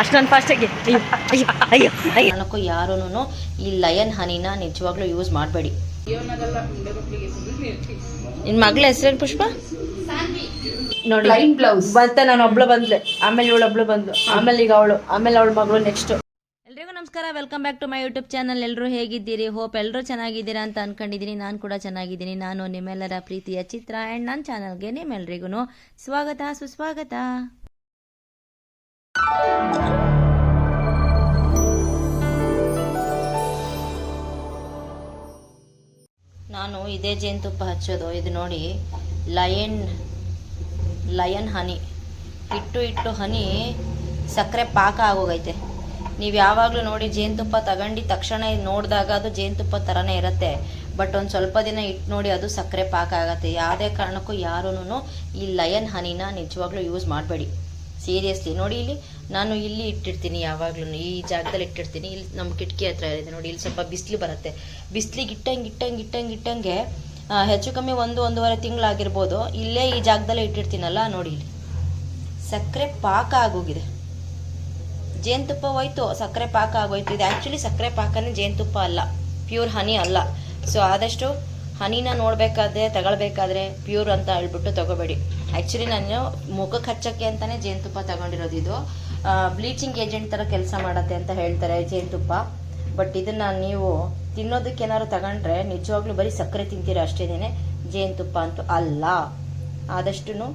ಅಷ್ಟೊಂದು ಫಾಸ್ಟಾಗಿ ಅಯ್ಯೋ ಅಯ್ಯೋ ಅಯ್ಯೋ ಅಯ್ಯೋ. ಕಾರಣಕ್ಕೂ ಯಾರೂ ಈ ಲಯನ್ ಹನಿನ ನಿಜವಾಗ್ಲೂ ಯೂಸ್ ಮಾಡಬೇಡಿ. ನಿನ್ ಮಗಳ ಹೆಸರೇನು ಪುಷ್ಪ? ನೋಡಿ ಬಂತ ನಾನು ಒಬ್ಳು ಬಂದ್ಲೆ. ಆಮೇಲೆ ಇವಳು ಒಬ್ಳು ಬಂದ್ಲು. ಆಮೇಲೆ ಈಗ ಅವಳು ಆಮೇಲೆ ಅವಳ ಮಗಳು ನೆಕ್ಸ್ಟ್ ಎಲ್ರಿಗೂ ನಮಸ್ಕಾರ welcome back to my YouTube channel ಎಲ್ಲರೂ ಹೇಗಿದ್ದೀರಿ? ಹೋಪ್ ಎಲ್ಲರೂ ಚೆನ್ನಾಗಿದ್ದೀರಾ ಅಂತ ಅನ್ಕೊಂಡಿದ್ದೀನಿ ನಾನು ಕೂಡ ಚೆನ್ನಾಗಿದ್ದೀನಿ. ನಾನು ನಿಮ್ಮೆಲ್ಲರ ಪ್ರೀತಿಯ ಚಿತ್ರ ಆ್ಯಂಡ್ ನನ್ನ ಚಾನಲ್ಗೆ ನಿಮ್ಮೆಲ್ರಿಗೂ ಸ್ವಾಗತ ಸುಸ್ವಾಗತ. ನಾನು ಇದೇ ಜೇನುತುಪ್ಪ ಹಚ್ಚೋದು. ಇದು ನೋಡಿ, ಲಯನ್ ಲಯನ್ ಹನಿ. ಇಟ್ಟು ಇಟ್ಟು ಹನಿ ಸಕ್ಕರೆ ಪಾಕ ಆಗೋಗೈತೆ. ನೀವು ಯಾವಾಗಲೂ ನೋಡಿ ಜೇನುತುಪ್ಪ ತಗೊಂಡು ತಕ್ಷಣ ನೋಡಿದಾಗ ಅದು ಜೇನುತುಪ್ಪ ಥರನೇ ಇರುತ್ತೆ. ಬಟ್ ಒಂದು ಸ್ವಲ್ಪ ದಿನ ಇಟ್ಟು ನೋಡಿ ಅದು ಸಕ್ಕರೆ ಪಾಕ ಆಗುತ್ತೆ. ಯಾವುದೇ ಕಾರಣಕ್ಕೂ ಯಾರೂ ಈ ಲಯನ್ ಹನಿನ ನಿಜವಾಗ್ಲೂ ಯೂಸ್ ಮಾಡಬೇಡಿ. ಸೀರಿಯಸ್ಲಿ ನೋಡಿ ಇಲ್ಲಿ ನಾನು ಇಲ್ಲಿ ಇಟ್ಟಿರ್ತೀನಿ ಯಾವಾಗ್ಲೂ ಈ ಜಾಗದಲ್ಲಿ ಇಟ್ಟಿರ್ತೀನಿ. ಇಲ್ಲಿ ನಮ್ಮ ಕಿಟಕಿ ಹತ್ರ ಇದೆ ನೋಡಿ, ಇಲ್ಲಿ ಸ್ವಲ್ಪ ಬಿಸಿಲು ಬರುತ್ತೆ. ಬಿಸಿಲಿಗೆ ಇಟ್ಟಂಗೆ ಇಟ್ಟಂಗೆ ಇಟ್ಟಂಗೆ ಇಟ್ಟಂಗೆ ಹೆಚ್ಚು ಕಮ್ಮಿ ಒಂದು ಒಂದೂವರೆ ತಿಂಗಳಾಗಿರ್ಬೋದು. ಇಲ್ಲೇ ಈ ಜಾಗದಲ್ಲೇ ಇಟ್ಟಿರ್ತೀನಲ್ಲ ನೋಡಿ ಇಲ್ಲಿ. ಸಕ್ಕರೆ ಪಾಕ ಆಗೋಗಿದೆ. ಜೇನುತುಪ್ಪ ಹೋಯ್ತು, ಸಕ್ಕರೆ ಪಾಕ ಆಗೋಯ್ತು. ಇದು ಆ್ಯಕ್ಚುಲಿ ಸಕ್ಕರೆ ಪಾಕನೇ ಜೇನುತುಪ್ಪ ಅಲ್ಲ ಪ್ಯೂರ್ ಹನಿ ಅಲ್ಲ. ಸೊ ಆದಷ್ಟು ಹನಿನ ನೋಡಬೇಕಾದ್ರೆ, ತಗೊಳ್ಬೇಕಾದ್ರೆ ಪ್ಯೂರ್ ಅಂತ ಹೇಳ್ಬಿಟ್ಟು ತಗೋಬೇಡಿ. ಆ್ಯಕ್ಚುಲಿ ನಾನು ಮುಖಕ್ಕೆ ಹಚ್ಚಕ್ಕೆ ಅಂತಲೇ ಜೇನುತುಪ್ಪ ತಗೊಂಡಿರೋದು ಇದು. ಬ್ಲೀಚಿಂಗ್ ಏಜೆಂಟ್ ಥರ ಕೆಲಸ ಮಾಡತ್ತೆ ಅಂತ ಹೇಳ್ತಾರೆ ಜೇನುತುಪ್ಪ. ಬಟ್ ಇದನ್ನು ನೀವು ತಿನ್ನೋದಕ್ಕೆ ಏನಾದ್ರು ತಗೊಂಡ್ರೆ ನಿಜವಾಗ್ಲೂ ಬರೀ ಸಕ್ಕರೆ ತಿಂತೀರ ಅಷ್ಟೇನೆ ಜೇನುತುಪ್ಪ ಅಂತೂ ಅಲ್ಲ. ಆದಷ್ಟು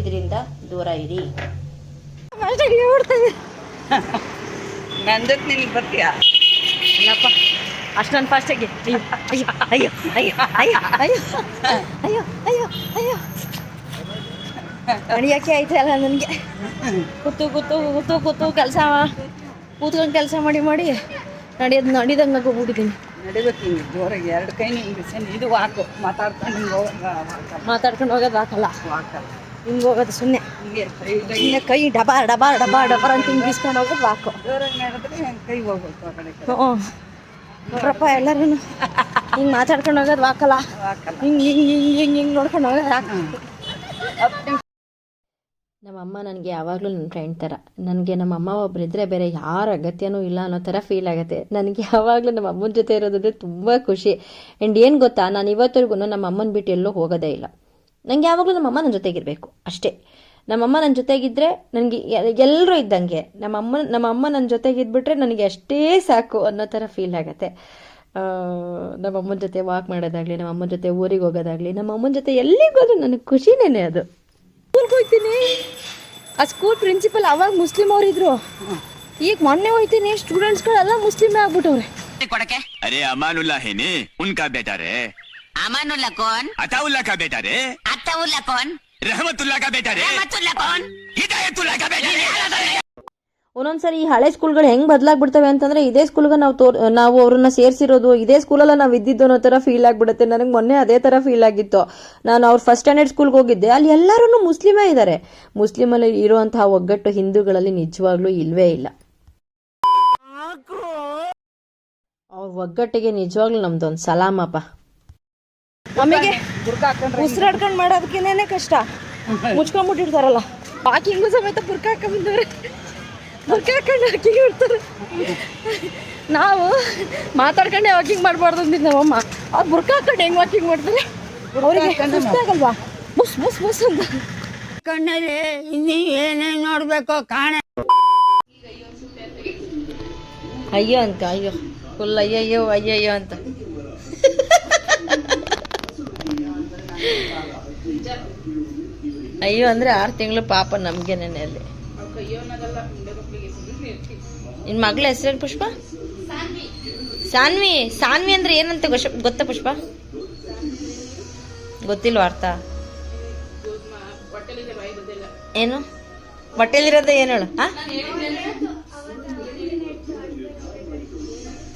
ಇದರಿಂದ ದೂರ ಇರಿ. ನಂದಕ್ಕೆ ನಿನಗೆ ಬರ್ತೀಯಾ? ಅಲ್ಲಪ್ಪ ಅಷ್ಟೊಂದು ಫಾಸ್ಟಾಗಿ ಅಯ್ಯೋ ಅಯ್ಯೋ ಅಯ್ಯೋ ಅಯ್ಯೋ ಅಯ್ಯೋ ಅಯ್ಯೋ ಅಯ್ಯೋ ಅಯ್ಯೋ ಅಯ್ಯೋ. ಐತೆ ಅಲ್ಲ ನನಗೆ? ಕೂತು ಕೂತು ಕೂತು ಕೂತು ಕೆಲಸ ಕೂತ್ಕೊಂಡು ಕೆಲಸ ಮಾಡಿ ಮಾಡಿ ನಡೆಯೋದು ನಡಿದಂಗೆ ಹೋಗ್ಬಿಟ್ಟಿದ್ದೀನಿ ನಡಿಬೇಕು ಹಿಂಗೆ ಜೋರಾಗಿ ಎರಡು ಕೈ ನಿಂಗೆ ಇದು ವಾಕು. ಮಾತಾಡ್ಕೊಂಡು ಹಿಂಗೆ ಹೋಗೋದು ಮಾತಾಡ್ಕೊಂಡು ಹೋಗೋದು ಹಾಕಲ್ಲ ಹಾಕಲ್ಲ ಹಿಂಗೆ ಹೋಗೋದು ಸುಮ್ಮನೆ ಹಿಂಗೆ ಕೈ ಡಬಾ ಡಬಾ ಡಬಾ ಡಬಾರ್ ಅಂತ ಹಿಂಗೆ ಬೀಸ್ಕೊಂಡು ಹೋಗೋದು ಹಾಕು ಜೋರಾಗಿ ನಡೆದ್ರೆ ಕೈ ಹೋಗ್ಬೇಕು ಆ ಕಡೆ. ಹ್ಞೂ ನೋಡ್ರಪ್ಪ ಎಲ್ಲರೂ ಹಿಂಗೆ ಮಾತಾಡ್ಕೊಂಡು ಹೋಗೋದು ಹಾಕಲ್ಲ ಹಿಂಗೆ ಹಿಂಗೆ ಹಿಂಗೆ ಹಿಂಗೆ ಹಿಂಗೆ ನೋಡ್ಕೊಂಡು ಹೋಗೋದು ಹಾಕು ನಮ್ಮಮ್ಮ ನನಗೆ ಯಾವಾಗಲೂ ನನ್ನ ಫ್ರೆಂಡ್ ಥರ ನನಗೆ ನಮ್ಮ ಅಮ್ಮ ಒಬ್ಬರಿದ್ದರೆ ಬೇರೆ ಯಾರ ಅಗತ್ಯನೂ ಇಲ್ಲ ಅನ್ನೋ ಥರ ಫೀಲ್ ಆಗುತ್ತೆ. ನನಗೆ ಯಾವಾಗಲೂ ನಮ್ಮ ಅಮ್ಮನ ಜೊತೆ ಇರೋದಂದ್ರೆ ತುಂಬ ಖುಷಿ. ಆ್ಯಂಡ್ ಏನು ಗೊತ್ತಾ, ನಾನು ಇವತ್ತರೆಗೂ ನಮ್ಮ ಅಮ್ಮನ ಬಿಟ್ಟು ಎಲ್ಲೂ ಹೋಗೋದೇ ಇಲ್ಲ. ನನಗೆ ಯಾವಾಗಲೂ ನಮ್ಮ ಅಮ್ಮ ನನ್ನ ಜೊತೆಗಿರಬೇಕು, ಅಷ್ಟೇ. ನಮ್ಮಮ್ಮ ನನ್ನ ಜೊತೆಗಿದ್ದರೆ ನನಗೆ ಎಲ್ಲರೂ ಇದ್ದಂಗೆ. ನಮ್ಮ ಅಮ್ಮ ನಮ್ಮ ಅಮ್ಮ ನನ್ನ ಜೊತೆಗಿದ್ಬಿಟ್ರೆ ನನಗೆ ಅಷ್ಟೇ ಸಾಕು ಅನ್ನೋ ಥರ ಫೀಲ್ ಆಗುತ್ತೆ. ನಮ್ಮಮ್ಮನ ಜೊತೆ ವಾಕ್ ಮಾಡೋದಾಗಲಿ ನಮ್ಮ ಅಮ್ಮನ ಜೊತೆ ಊರಿಗೆ ಹೋಗೋದಾಗಲಿ ನಮ್ಮ ಅಮ್ಮನ ಜೊತೆ ಎಲ್ಲಿಗೆ ಹೋದ್ರೂ ನನಗೆ ಖುಷಿನೇ ಅದು. ಸ್ಕೂಲ್ಗೆ ಹೋಗ್ತೀನಿ ಆ ಸ್ಕೂಲ್ ಪ್ರಿನ್ಸಿಪಲ್ ಅವಾಗ ಮುಸ್ಲಿಂ ಅವರಿದ್ರು. ಈಗ ಮೊನ್ನೆ ಹೋಯ್ತೀನಿ ಸ್ಟೂಡೆಂಟ್ಸ್ಗಳೆಲ್ಲ ಮುಸ್ಲಿಂ ಆಗ್ಬಿಟ್ಟವ್ರೆ. ಕೊಡಕ್ಕೆ? ಅರೆ ಅಮಾನುಲ್ಲಾ ಹೇನಿ ಉನ್ಕಾ ಬೇಟಾರೆ ಅಮಾನುಲ್ಲಾ ಕೋನ್ ಅತಾವುಲ್ಲಾ ಕಾ ಬೇಟಾರೆ ಅತಾವುಲ್ಲಾ ಕೋನ್ रहमतुल्ला का बेटा रे रहमतुल्ला कौन हिदायतुल्ला का बेटा ಒಂದೊಂದ್ಸರಿ ಈ ಹಳೆ ಸ್ಕೂಲ್ಗಳು ಹೆಂಗ್ ಬದಲಾಗ್ಬಿಡ್ತವೆ ಅಂತಂದ್ರೆ ಇದೇ ಸ್ಕೂಲ್ಗೆ ನಾವು ತೋರ್ ನಾವು ಅವ್ರನ್ನ ಸೇರಿಸಿರೋದು, ಇದೇ ಸ್ಕೂಲಲ್ಲ ನಾವು ಇದ್ದಿದ್ದು ಅನ್ನೋ ಥರ ಫೀಲ್ ಆಗಿಬಿಡುತ್ತೆ. ನನಗೆ ಮೊನ್ನೆ ಅದೇ ಥರ ಫೀಲ್ ಆಗಿತ್ತು. ನಾನು ಅವ್ರ ಫಸ್ಟ್ ಸ್ಟ್ಯಾಂಡರ್ಡ್ ಸ್ಕೂಲ್ಗೆ ಹೋಗಿದ್ದೆ. ಅಲ್ಲಿ ಎಲ್ಲರೂ ಮುಸ್ಲಿಮೇ ಇದ್ದಾರೆ ಮುಸ್ಲಿಮಲ್ಲಿ ಇರುವಂತಹ ಒಗ್ಗಟ್ಟು ಹಿಂದೂಗಳಲ್ಲಿ ನಿಜವಾಗ್ಲೂ ಇಲ್ವೇ ಇಲ್ಲ. ಅವ್ರ ಒಗ್ಗಟ್ಟಿಗೆ ನಿಜವಾಗ್ಲೂ ನಮ್ದೊಂದು ಸಲಾಮಪ್ಪ. ನಮಗೆ ಉಸಿರಾಡ್ಕೊಂಡು ಮಾಡೋದಕ್ಕೇನೆ ಕಷ್ಟ. ಮುಚ್ಕೊಂಡ್ಬಿಟ್ಟಿರ್ತಾರಲ್ಲ. ವಾಕಿಂಗು ಸಮೇತ ಬುರ್ಕ ಹಾಕೊಂಡ್ ಬುರ್ಕ ಹಾಕೊಂಡು ವಾಕಿಂಗ್ ಬಿಡ್ತಾರೆ. ನಾವು ಮಾತಾಡ್ಕೊಂಡೆ ವಾಕಿಂಗ್ ಮಾಡಬಾರ್ದು ಅಂದಿದ್ದು ನಮ್ಮಮ್ಮ ಅವ್ರು ಬುರ್ಕ ಹಾಕೊಂಡು ಹೆಂಗೆ ವಾಕಿಂಗ್ ಮಾಡ್ತಾರೆ? ಅವರಿಗೆ ಆಗಲ್ವಾ ಬುಸ್ ಬುಸ್ ಬುಸ್ ಅಂತ. ಕಣ್ಣಲ್ಲಿ ಇನ್ನೀ ಏನೇನು ನೋಡಬೇಕು ಕಾಣ. ಅಯ್ಯೋ ಅಂತ ಅಯ್ಯೋ. ಫುಲ್ ಅಯ್ಯಯ್ಯೋ ಅಯ್ಯಯ್ಯೋ ಅಂತ. ಅಯ್ಯೋ ಅಂದ್ರೆ ಆರು ತಿಂಗಳು ಪಾಪ ನಮಗೇನೇ ಅಲ್ಲಿ. ನಿನ್ ಮಗಳ ಹೆಸರೇನು ಪುಷ್ಪ? ಸಾನ್ವಿ. ಸಾನ್ವಿ ಅಂದ್ರೆ ಏನಂತ ಗೊತ್ತ ಪುಷ್ಪ? ಗೊತ್ತಿಲ್ಲ ಅರ್ಥ? ಏನು? ಹೊಟ್ಟೆಲಿರೋದೇ ಏನು ಹೇಳು? ಹಾ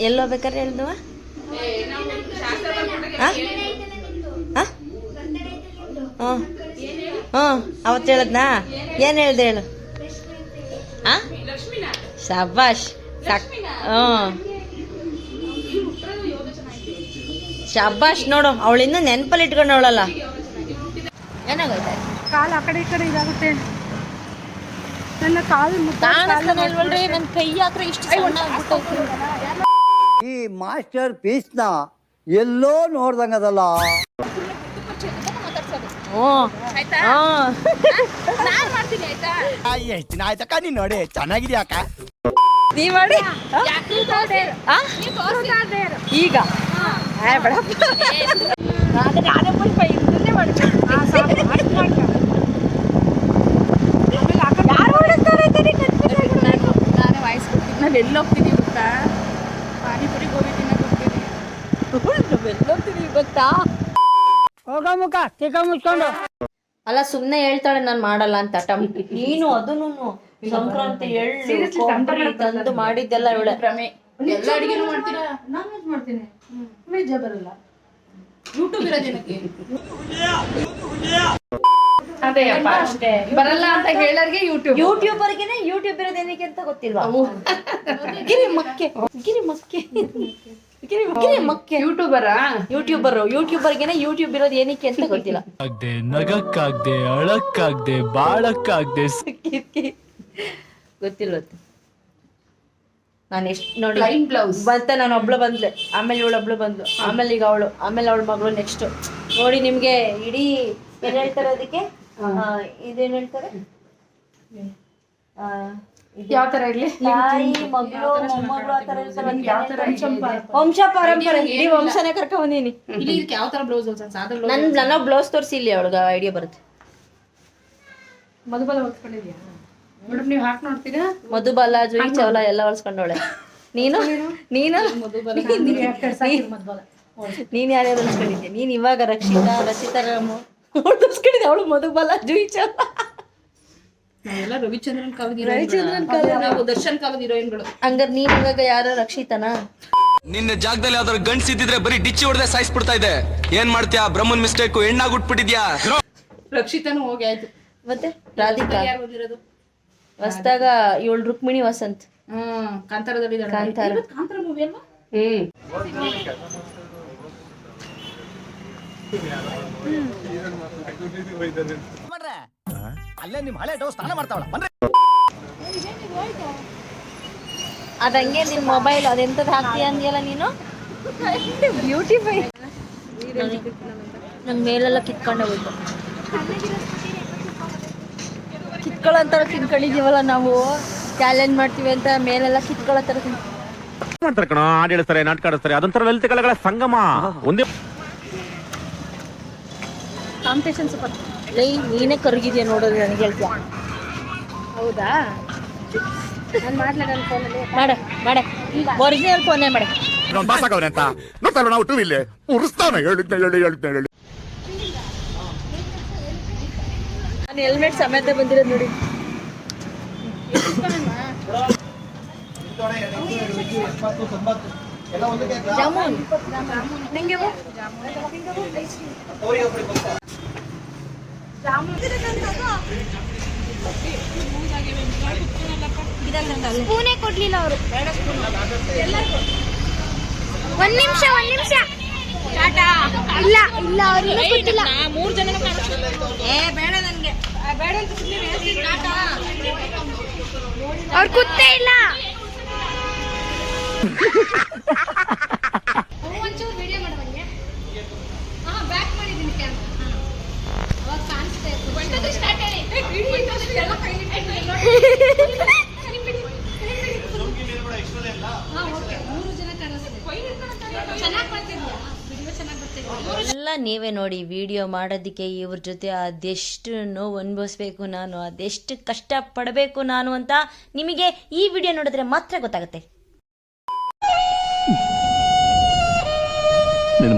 ಎಲ್ಲೋ ಬೇಕಾದ್ರೆ ಹೇಳ್ದವ ಹಾಂ ಅವತ್ತು ಹೇಳದ್ನಾ? ಏನು ಹೇಳ್ದೆ ಹೇಳು? ಆ? ಶಬಾಷ್ ಶಾಬಾಷ್ ಹ್ಞೂ. ಶಬಾಷ್ ನೋಡು ಅವಳಿನ್ನೂ ನೆನಪಲ್ಲಿ ಇಟ್ಕೊಂಡು ಅವಳಲ್ಲ ಕಾಲು ಆ ಕಡೆ ಈ ಕಡೆ ಇದಾಗುತ್ತೆ. ನನ್ನ ಕಾಲು ಕಾಣಿಸ್ತಾನೆ ನನ್ನ ಕೈ ಹತ್ರ ಇಷ್ಟು. ಈ ಮಾಸ್ಟರ್ ಪೀಸ್ನ ಎಲ್ಲೋ ನೋಡ್ದಂಗದಲ್ಲ. ದಿನ ಆಯ್ತಕ್ಕ ನೀನ್ ನೋಡಿ ಅಕ್ಕ? ನೀ ಮಾಡಿ. ಆ? ಈಗ? ಏ, ಬೇಡಪ್ಪ. ನಾನು ನಾನೇ ಸ್ವಲ್ಪ ಇದನ್ನೇ ಮಾಡ್ತೀನಿ. ಯಾರು ಹೊಡಿತಾರೆ ಅಂತ ನೀನ್ confusion ಆಗ್ಬಿಡು. ವಾಯ್ಸ್ ಕೊಡ್ತೀನಿ. ನಾವು ಎಲ್ಲಿ ಹೋಗ್ತೀನಿ ಗೊತ್ತಾ? ಪಾನಿಪುರಿ ಗೋಬಿ ತಿನ್ನಕ್ ಹೋಗ್ತೀನಿ ನಾವ್ ಎಲ್ಲಿ ಹೋಗ್ತೀವಿ ಗೊತ್ತಾ? ಹೋಗ ಮುಖ ತಿಕ್ಕ ಮುಚ್ಕೊಂಡು. ಅಲ್ಲ ಸುಮ್ನೆ ಹೇಳ್ತಾಳೆ ನಾನ್ ಮಾಡಲ್ಲ ಅಂತ. ಟಮ್ ನೀನು ಅದನ್ನು ಸಂಕ್ರಾಂತಿ ಎಳ್ಳು ಕೊಬ್ಬರಿ ತಂದು ಮಾಡಿದ್ದೆಲ್ಲ ಇವಳೆ. ಭ್ರಮೆ ಎಲ್ಲ ಅಡಿಗೆನೂ ಮಾಡ್ತೀರಾ? ನಾನ್ ವೆಜ್ ಮಾಡ್ತೀನಿ. ವೆಜ್ ಬರಲ್ಲ. ಯೂಟ್ಯೂಬ್ ಇರೋದೇನಕ್ಕೆ ಅದೇ ಅಪ್ಪ. ಅಷ್ಟೇ. ಬರಲ್ಲ ಅಂತ ಹೇಳೋರ್ಗೆ ಯೂಟ್ಯೂಬ್ ಯೂಟ್ಯೂಬರ್ಗೆನೆ ಯೂಟ್ಯೂಬ್ ಇರೋದೇನಕ್ಕೆ ಅಂತ ಗೊತ್ತಿಲ್ವಾ? ಗಿರಿ ಮಕ್ಕೆ. ಗಿರಿ ಮಕ್ಕೆ. ಯೂಟ್ಯೂಬರ ಯೂಟ್ಯೂಬರ್ ಯೂಟ್ಯೂಬರ್ಗೆನೆ ಯೂಟ್ಯೂಬ್ ಇರೋದು ಏನಕ್ಕೆ ಅಂತ ಗೊತ್ತಿಲ್ಲ. ಆಗದೆ ನಗಕ್ಕಾಗ್ದೆ ಅಳಕ್ಕಾಗ್ದೆ ಬಾಳಕ್ಕಾಗ್ದೆ ಗೊತ್ತಿಲ್ಲ ನಾನು ಎಷ್ಟು ನೋಡಿ ಲೈನ್ ಬ್ಲೌಸ್ ಬಂತ ನಾನು ಒಬ್ಳು ಬಂದ್ಲೆ. ಆಮೇಲೆ ಇವಳು ಒಬ್ಳು ಬಂದ್ಲು. ಆಮೇಲೆ ಈಗ ಅವಳು ಆಮೇಲೆ ಅವಳ ಮಗಳು ನೆಕ್ಸ್ಟ್ ನೋಡಿ ನಿಮ್ಗೆ ಇಡೀ ಏನ್ ಹೇಳ್ತಾರೆ ಅದಕ್ಕೆ? ಇದೇನ್ ಹೇಳ್ತಾರೆ? ಆ, ಯಾವ ತರ ಇರ್ಲಿ? ತಾಯಿ ಮಗಳು ಮೊಮ್ಮಗಳು ಆ ಅದಕ್ಕೆ ವಂಶ ಪರಂಪರೆ ಇಡೀ ವಂಶನೇ ಕರ್ಕೊಂಡ್ ಬಂದೀನಿ. ಇಲ್ಲಿ ಇದಕ್ಕೆ ಯಾವ ತರ ಬ್ಲೌಸ್ ನನ್ ನನ್ನ ಬ್ಲೌಸ್ ತೋರಿಸಿ ಇಲ್ಲಿ ಅವಳಿಗೆ ಐಡಿಯಾ ಬರುತ್ತೆ. ಮಧುಬಲ ಹೊಲ್ಸ್ಕೊಂಡಿದ್ಯಾ? ಮೇಡಮ್ ನೀವು ಹಾಕಿ ನೋಡ್ತೀರಾ? ಮಧುಬಾಲ ಜುಯಿ ಚವಲ ಎಲ್ಲ ಹೊಲ್ಸ್ಕೊಂಡವಳೆ. ನೀನು? ನೀನು? ನೀನ್ ಯಾರ್ಯಾರು ಹೊಲ್ಸ್ಕೊಂಡಿದ್ದೆ ನೀನ್ ಇವಾಗ ರಕ್ಷಿತಾ ರಚಿತಾ ರಾಮು. ಅವಳು ಹೊಲ್ಸ್ಕೊಂಡಿದ್ದೆ ಅವಳು ಮಧುಬಾಲ ಜುಯಿ ಚವಲ. ನಾವೆಲ್ಲ ರವಿಚಂದ್ರನ್ ಕಾಲದ ರವಿಚಂದ್ರನ್ ಹೀರೋಯಿನ್ಗಳು. ನಾವು ದರ್ಶನ್ ಕಾಲದ ಹೀರೋಯಿನ್ಗಳು. ಹಂಗಾರೆ ನೀನ್ ಇವಾಗ ಯಾರ ರಕ್ಷಿತನಾ? ನಿನ್ನ ಜಾಗದಲ್ಲಿ ಯಾವ್ದಾದ್ರು ಗಂಡ್ಸ್ ಇದ್ದಿದ್ರೆ ಬರೀ ಡಿಚ್ಚಿ ಹೊಡೆದೇ ಸಾಯಿಸ್ಬಿಡ್ತಾ ಇದೆ. ಏನ್ ಮಾಡ್ತೀಯಾ? ಬ್ರಹ್ಮನ್ ಮಿಸ್ಟೇಕ್ ಹೆಣ್ಣಾಗ್ಬಿಟ್ಬಿಟ್ಟಿದ್ಯಾ? ರಕ್ಷಿತನು ಹೋಗಿ ಆಯ್ತು. ಮತ್ತೆ? ರಾಧಿಕಾ? ಯಾರು ಬಂದಿರೋದು? ಹೊಸ್ದಾಗ ಇವಳು ರುಕ್ಮಿಣಿ ವಸಂತ್. ಹ್ಮ್ ಕಾಂತಾರದಲ್ಲಿ ಕಾಂತಾರ. ಮೂವಿ ಅಲ್ವಾ? ಹ್ಮ್. ಅಲ್ಲೇ ನಿಮ್ ಹಳೆ ಡೌ ಸ್ನಾನ ಮಾಡ್ತಾವಳ. ಬನ್ರಿ. ಅದಂಗೆ ನಿನ್ ಮೊಬೈಲ್ ಅದೆಂತದ್ ಹಾಕ್ತೀಯ ಅಂದ್ಯಲ್ಲ ನೀನು? ಬ್ಯೂಟಿಫೈ ನಂಗೆ ಮೇಲೆಲ್ಲ ಕಿತ್ಕೊಂಡೆ ಹೋಯ್ತು. ಕಿತ್ಕೊಳ್ಳೋ ಥರ ತಿನ್ಕೊಂಡಿದೀವಲ್ಲ ನಾವು? ಚಾಲೆಂಜ್ ಮಾಡ್ತೀವಿ ಅಂತ ಮೇಲೆಲ್ಲ ಕಿತ್ಕೊಳ್ಳೋ ತರ ತಿನ್ ಮಾಡ್ತಾರೆ ಕಣ? ಹಾಡು ಹೇಳ್ತಾರೆ ನಾಟಕ ಆಡಿಸ್ತಾರೆ ಅದೊಂಥರ ಲಲಿತ ಕಲೆಗಳ ಸಂಗಮ ಒಂದೇ ಕಾಂಪಿಟೇಷನ್ ಸೂಪರ್ ಲೈ ನೀನೇ ಕರಗಿದ್ಯಾ ನೋಡೋದು ನನಗೆ ಹೇಳ್ತೀಯ ಹೌದಾ ನಾನು ಮಾಡ್ಲಾ ನನ್ನ ಫೋನಲ್ಲಿ ಮಾಡ ಮಾಡ ಒರಿಜಿನಲ್ ಫೋನೇ ಮಾಡ ಪಾಸ್ ಆಗವ್ರೆ ಅಂತ ನೋಡ್ತಾರ ನಾವು ಟೂ ಇಲ್ಲಿ ಉರಿಸ್ತಾನೆ ಹೇಳಿದ್ನ ಹೇಳಿ ಹೇಳಿದ್ನ ಹೇಳಿ ನಾನು ಹೆಲ್ಮೆಟ್ ಸಮೇತ ಬಂದಿರೋದು ನೋಡಿ ಜಾಮೂನ್ ನಿಂಗೆ ಸ್ಪೂನೇ ಕೊಡ್ಲಿಲ್ಲ ಅವರು. ಒಂದ್ ನಿಮಿಷ ಒಂದ್ ನಿಮಿಷ. ಇಲ್ಲ ಇಲ್ಲ ಗೊತ್ತಿಲ್ಲ ಮೂರ್ ಜನ ಅವ್ರು ಕೂತೇ ಇಲ್ಲ ಒಂಚೂರು ವಿಡಿಯೋ ಮಾಡುವಂಗೆ ಹಾ ಬ್ಯಾಕ್ ಮಾಡಿದ್ದೀನಿ ಕ್ಯಾಮ್ರಾ ಅವಾಗ ಕಾಣಿಸ್ತಾ ಇತ್ತು ಸ್ಟಾರ್ಟ್ ಹೇಳಿ ಎಲ್ಲ ಕೈ ಚೆನ್ನಾಗಿ ಬರ್ತಿದ್ಯಾ ವಿಡಿಯೋ ಚೆನ್ನಾಗಿ ಬರ್ತಿದ್ಯಾ ಎಲ್ಲ ನೀವೇ ನೋಡಿ ವಿಡಿಯೋ ಮಾಡೋದಕ್ಕೆ ಇವ್ರ ಜೊತೆ ಅದೆಷ್ಟು ನೋವು ಅನುಭವಿಸ್ಬೇಕು ನಾನು, ಅದೆಷ್ಟು ಕಷ್ಟ ಪಡಬೇಕು ನಾನು ಅಂತ ನಿಮಗೆ ಈ ವಿಡಿಯೋ ನೋಡಿದ್ರೆ ಮಾತ್ರ ಗೊತ್ತಾಗುತ್ತೆ.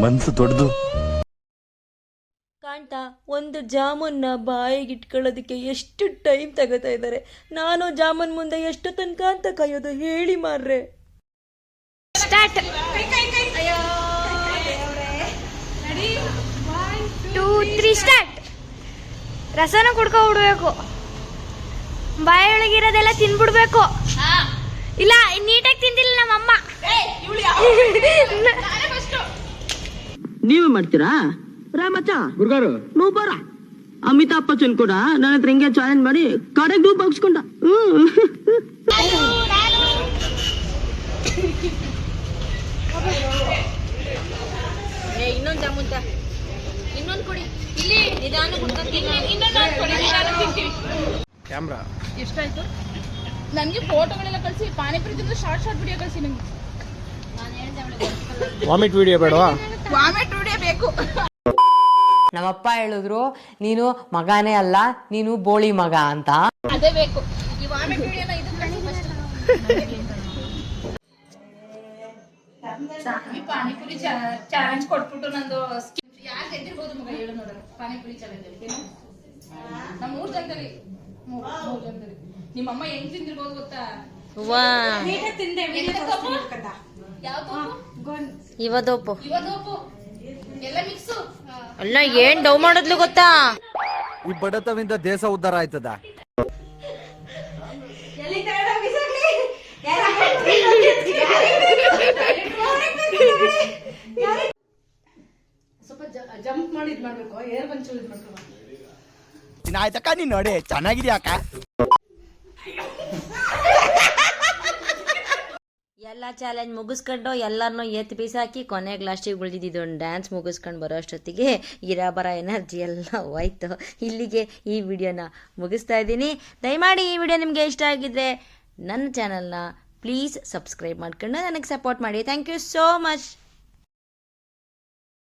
ಮನ್ಸು ದೊಡ್ಡದು. ಕಾಣ್ತಾ ಒಂದು ಜಾಮೂನ್ನ ಬಾಯಿಗೆ ಇಟ್ಕೊಳ್ಳೋದಕ್ಕೆ ಎಷ್ಟು ಟೈಮ್ ತಗೋತಾ ಇದ್ದಾರೆ. ನಾನು ಜಾಮೂನ್ ಮುಂದೆ ಎಷ್ಟು ತನಕ ಅಂತ ಕಾಯೋದು ಹೇಳಿ ಮಾರ್ರೆ. ಸ್ಟಾರ್ಟ್. ಟೂ ತ್ರೀ ಸ್ಟಾರ್ಟ್ ರಸನ ಕುಡ್ಕೊ ಬಿಡ್ಬೇಕು. ಬಾಯೊಳಗಿರೋದೆಲ್ಲ ತಿನ್ಬಿಡ್ಬೇಕು. ಇಲ್ಲ ನೀಟಾಗಿ ತಿಂದಿಲ್ಲ ನಮ್ಮಮ್ಮ. ನೀವೇ ಮಾಡ್ತೀರಾ? ಗುರುಗಾರು. ನೀವು ಬರ ಅಮಿತಾಬ್ ಬಚ್ಚನ್ ಕೂಡ ನನ್ನ ಹತ್ರ ಹಿಂಗೆ ಚಾಲೆಂಜ್ ಮಾಡಿ ಕಡೆಗೆ ಡೂಪ್ ಬಗ್ಸ್ಕೊಂಡ ಏ ಇನ್ನೊಂದು ಜಾಮೂನ್ ಇನ್ನೊಂದು ಕೊಡಿ. ಇಲ್ಲಿ ನಿಧಾನ ಇನ್ನೊಂದು ಕ್ಯಾಮ್ರಾ. ಎಷ್ಟಾಯ್ತು? ನನಗೆ ಫೋಟೋಗಳೆಲ್ಲ ಕಳಿಸಿ ಪಾನಿಪುರಿ ತಿಂದು ಶಾರ್ಟ್ ಶಾರ್ಟ್ ವಿಡಿಯೋ ಕಳಿಸಿ ನಂಗೆ. ವಾಮಿಟ್ ವಿಡಿಯೋ ಬೇಡವಾ? ವಾಮಿಟ್ ವಿಡಿಯೋ ಬೇಕು. ನಮ್ಮಪ್ಪ ಹೇಳಿದ್ರು ನೀನು ಮಗನೇ ಅಲ್ಲ ನೀನು ಬೋಳಿ ಮಗ ಅಂತ. ಅದೇ ಬೇಕು. ಈ ವಾಮೆಟ್ ವಿಡಿಯೋನ ಇದು ಕಳಿಸಿ ಫಸ್ಟ್ ಪಾನಿಪುರಿ ಚಾಲೆಂಜ್ ಕೊಟ್ಬಿಟ್ಟು ನಂದು ಯಾರು ಗೆದ್ದಿರ್ಬೋದು ಮಗ ಹೇಳು ನೋಡೋಣ. ಪಾನಿಪುರಿ ಚಾಲೆಂಜ್ ಅಲ್ಲಿ ನಮ್ಮ ಮೂರ್ ಜನದಲ್ಲಿ. ಮೂರ್ ಮೂರ್ ಜನದಲ್ಲಿ. ನಿಮ್ಮಮ್ಮ ಹೆಂಗ್ ತಿಂದಿರ್ಬೋದು ಗೊತ್ತಾ? ವಾ. ಎಂತ ತಪ್ಪು? ಯಾವ ತಪ್ಪು? ಇವದೋಪು. ಮಿಕ್ಸು ಅಲ್ಲ ಏನ್ ಡೌ ಮಾಡದ್ಲು ಗೊತ್ತಾ? ಈ ಬಡತವಿಂದ ದೇಶ ಉದ್ಧಾರ ಆಯ್ತದ? ಸ್ವಲ್ಪ ಜಂಪ್ ಮಾಡಿ ಇದ್ ಮಾಡ್ಬೇಕು ಏರ್ ಬಂಚು ಇದ್ ಮಾಡ್ಬೇಕು ಆಯ್ತಕ್ಕ ನೀನ್ ನೋಡಿ ಚೆನ್ನಾಗಿದ್ಯಾಕ ಚಾಲೆಂಜ್ ಮುಗಿಸ್ಕೊಂಡು ಎಲ್ಲರನ್ನೂ ಎತ್ತು ಬೀಸಾಕಿ ಕೊನೆಗೆ ಲಾಸ್ಟಿಗೆ ಉಳಿದಿದ್ದು ಒಂದು ಡ್ಯಾನ್ಸ್ ಮುಗಿಸ್ಕೊಂಡು ಬರೋ ಅಷ್ಟೊತ್ತಿಗೆ ಇರಾ ಎನರ್ಜಿ ಎಲ್ಲ ಹೋಯ್ತು. ಇಲ್ಲಿಗೆ ಈ ವಿಡಿಯೋನ ಮುಗಿಸ್ತಾ ಇದ್ದೀನಿ. ದಯಮಾಡಿ ಈ ವಿಡಿಯೋ ನಿಮಗೆ ಇಷ್ಟ ಆಗಿದ್ರೆ ನನ್ನ ಚಾನಲ್ನ ಪ್ಲೀಸ್ ಸಬ್ಸ್ಕ್ರೈಬ್ ಮಾಡ್ಕೊಂಡು ನನಗೆ ಸಪೋರ್ಟ್ ಮಾಡಿ. Thank you so much